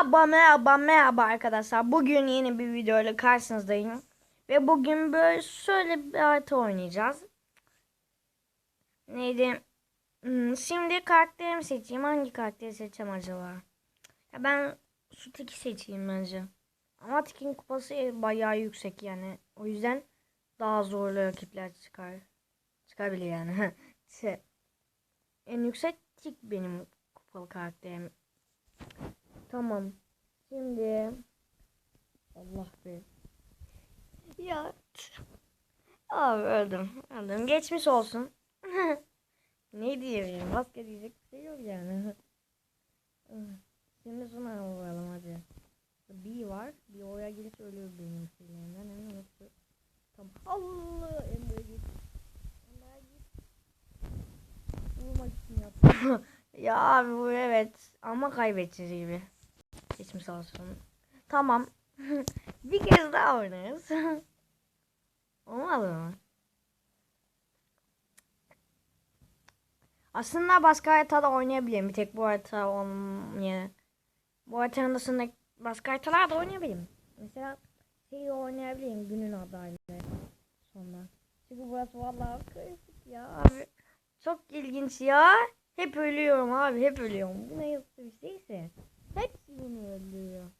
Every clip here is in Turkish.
Merhaba merhaba merhaba arkadaşlar. Bugün yeni bir video ile karşınızdayım. Ve bugün böyle şöyle bir harita oynayacağız. Neydi? Hmm, Şimdi karakterimi seçeyim. Hangi karakteri seçeceğim acaba? Ya ben şu tiki seçeyim bence. Ama tikin kupası bayağı yüksek yani. O yüzden daha zorlu rakipler çıkar. Çıkabilir yani. En yüksek tik benim kupalı karakterim. Tamam. Şimdi Allah be. Ya. Abi öldüm. Öldüm. Geçmiş olsun. ne diyeyim? Başka diyecek bir şey yok yani. Şimdi sonra vuralım hadi. Bir var. Bir oraya gelip ölüyor benim şeylerimden. Hemen unuttu. Tamam. Allah Emre git. Emre git. Vurmak için yaptım. ya abi bu evet. Ama kaybedeceğiz gibi. Geçmiş olsun. Tamam. bir kez daha oynarız. Olmadı mı? Aslında başka haritada oynayabilirim. Bir tek bu harita olmaya. Bu haritanın dışında başka haritalar da oynayabilirim. Mesela şeyi oynayabilirim günün adaylı sonra. Çünkü burası vallahi karışık ya abi. Çok ilginç ya. Hep ölüyorum abi hep ölüyorum. Bu yazık bir şeyse. Beni öldürüyor.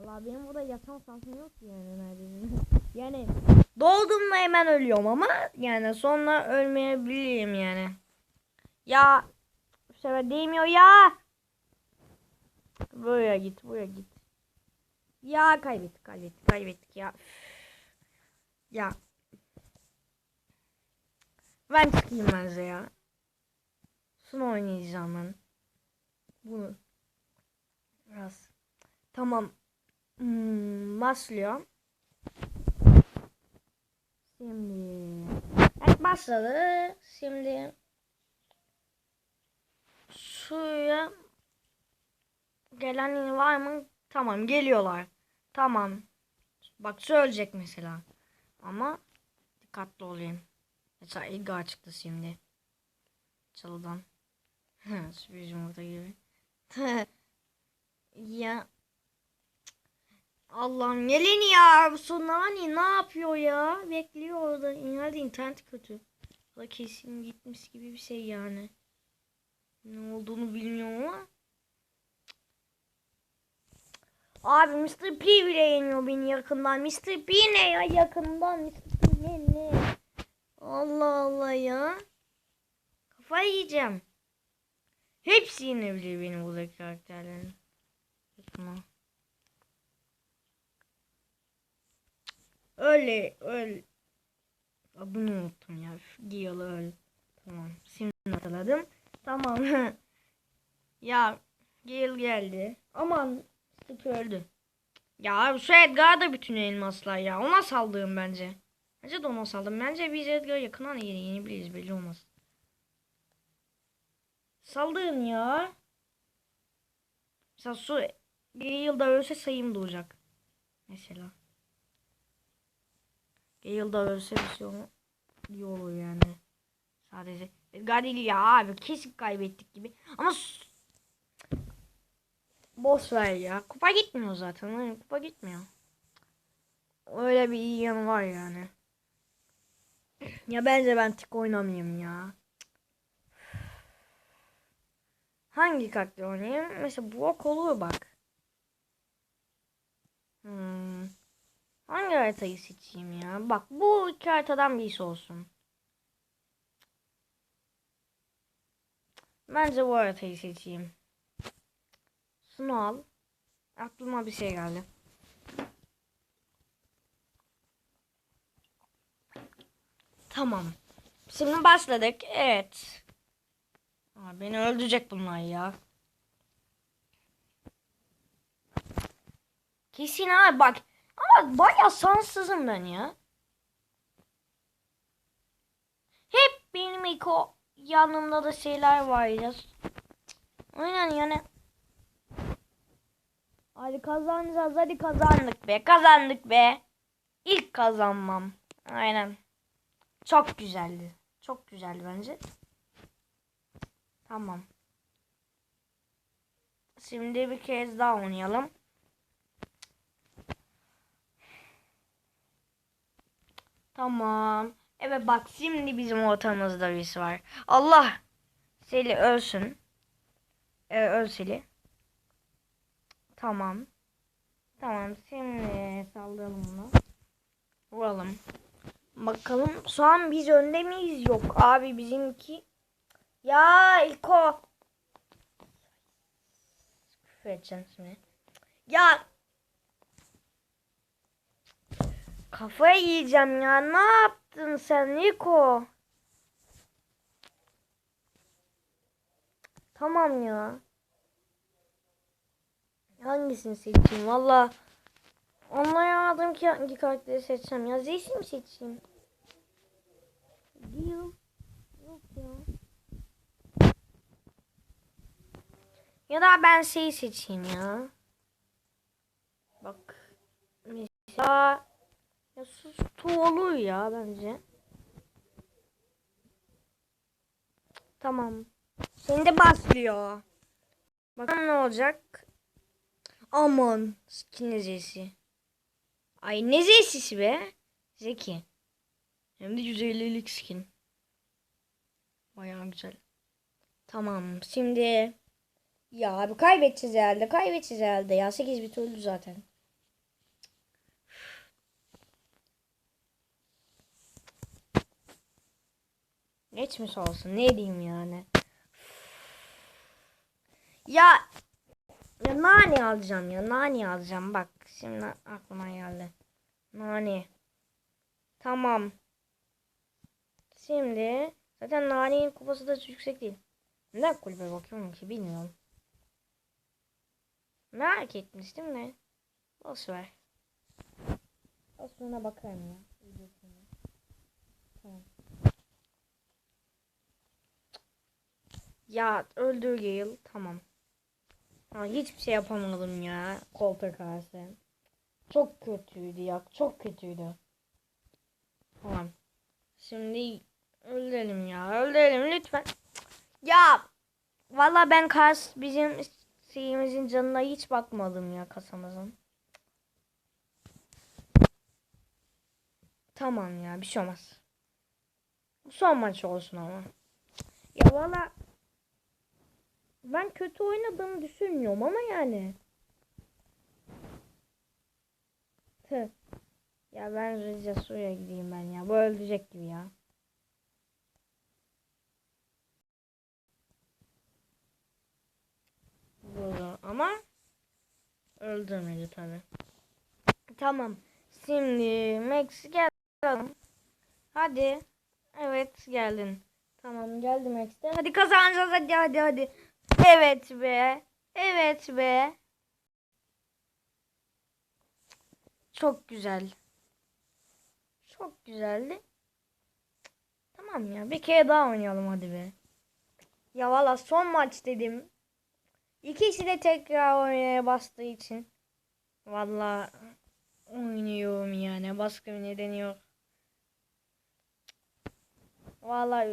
Allah benim burada yatan şansım yok ki yani neredeyse. yani doğdum mu hemen ölüyorum ama yani sonra ölmeyebilirim yani. Ya bu sefer değmiyor ya. Buraya git buraya git. Ya kaybettik kaybettik kaybettik ya. Ya. Ben çıkayım bence ya. Şunu oynayacağım ben. Bunu. Biraz. Tamam. Hmm, başlıyor. Şimdi. Evet başladı. Şimdi. Suya gelen var mı? Tamam geliyorlar. Tamam. Bak söyleyecek mesela. Ama dikkatli olayım. Mesela Edgar çıktı şimdi. Çalıdan. Sürpriz yumurta gibi. ya. Allah'ım gelin ya. Bu Sonani ne yapıyor ya? Bekliyor orada. Herhalde internet kötü. Da kesin gitmiş gibi bir şey yani. Ne olduğunu bilmiyorum ama. Abi Mr. P bile yeniyor beni yakından. Mr. P ne ya yakından? Mr. P ne ne? Allah Allah ya. Kafayı yiyeceğim. Hepsi yenebilir benim buradaki karakterlerin. Yakına. Öyle öyle. Adını unuttum ya. Giyalı öl. Tamam. Şimdi hatırladım. Tamam. ya Gale geldi. Aman Sık öldü. Ya şu Edgar da bütün elmaslar ya. Ona saldığım bence. Bence de ona saldım. Bence biz Edgar yakından yeni yenebiliriz belli olmaz. Saldığın ya. Mesela su bir yılda ölse sayım doğacak. Mesela. Bir yılda ölse bir şey olur. İyi olur yani. Sadece. Edgar değil ya abi. Kesin kaybettik gibi. Ama Boş ver ya. Kupa gitmiyor zaten. Kupa gitmiyor. Öyle bir iyi yanı var yani. Ya bence ben tik oynamayayım ya. Hangi karakter oynayayım? Mesela Brock olur bak. Hmm. Hangi haritayı seçeyim ya? Bak bu iki haritadan birisi olsun. Bence bu haritayı seçeyim. Şunu al. Aklıma bir şey geldi. Tamam. Şimdi başladık. Evet. Beni öldürecek bunlar ya. Kesin abi bak. Ama baya şanssızım ben ya. Hep benim ilk o yanımda da şeyler var ya. Aynen yani. Hadi kazanacağız. Hadi kazandık be. Kazandık be. İlk kazanmam. Aynen. Çok güzeldi. Çok güzeldi bence. Tamam. Şimdi bir kez daha oynayalım. Tamam. Evet bak şimdi bizim ortamızda birisi var. Allah. Seli ölsün. Ee, öl Seli. Tamam. Tamam şimdi saldıralım bunu. Vuralım. Bakalım şu an biz önde miyiz? Yok abi bizimki. Ya İlko. Küfür edeceğim. Ya. Kafayı yiyeceğim ya. Ne yaptın sen Niko? Tamam ya. Hangisini seçeyim? Valla anlayamadım ki hangi karakteri seçeceğim ya. Zeysi mi seçeyim? Değil. Yok ya. Ya da ben şeyi seçeyim ya. Bak. Mesela ya sus olur ya bence. Tamam. Şimdi başlıyor. Bakalım ne olacak. Aman skin nezesi. Ay ne zesisi be. Zeki. Hem de 150'lik skin. Bayağı güzel. Tamam şimdi. Ya abi kaybedeceğiz herhalde. Kaybedeceğiz herhalde ya. 8 bit öldü zaten. Geçmiş olsun. Ne diyeyim yani. Ya ya nane alacağım ya. Nane alacağım. Bak şimdi aklıma geldi. Nane. Tamam. Şimdi zaten nanenin kupası da yüksek değil. Neden kulübe bakıyorum ki bilmiyorum. Merak etmiştim de. Boş ver. O sonra bakarım ya. Tamam. Ya öldür Gale. Tamam. Ha, hiçbir şey yapamadım ya. Koltuk karşı. Çok kötüydü ya. Çok kötüydü. Tamam. Şimdi öldürelim ya. Öldürelim lütfen. Ya valla ben kas bizim şeyimizin canına hiç bakmadım ya kasamızın. Tamam ya bir şey olmaz. Son maç olsun ama. Ya valla ben kötü oynadığımı düşünmüyorum ama yani. Ya ben Rize Su'ya gideyim ben ya. Bu öldürecek gibi ya. Vurdu ama öldürmedi tabi. Tamam. Şimdi Max gel. Hadi. Evet geldin. Tamam geldi Max de. Hadi kazanacağız hadi hadi hadi. Evet be. Evet be. Çok güzel. Çok güzeldi. Tamam ya bir kere daha oynayalım hadi be. Ya valla son maç dedim. İkisi de tekrar oynaya bastığı için. Valla oynuyorum yani. Bir nedeni yok. Valla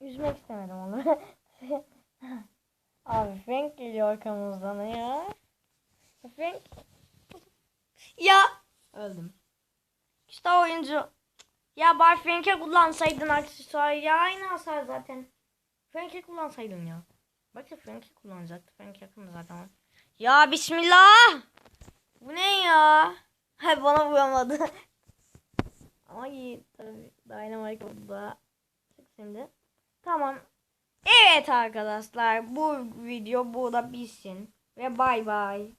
üzmek istemedim onu. Abi Frank geliyor arkamızdan ya. Frank. Ya. Öldüm. İşte oyuncu. Ya bari Frank'e kullansaydın aksesuar ya. Aynı hasar zaten. Frank'e kullansaydın ya. Bak ya Frank'i kullanacaktı. Frank yakında zaten. Ya bismillah. Bu ne ya? Hay bana vuramadı. Ay tabii Dynamite oldu şimdi. Tamam. Evet arkadaşlar bu video burada bitsin. Ve bay bay.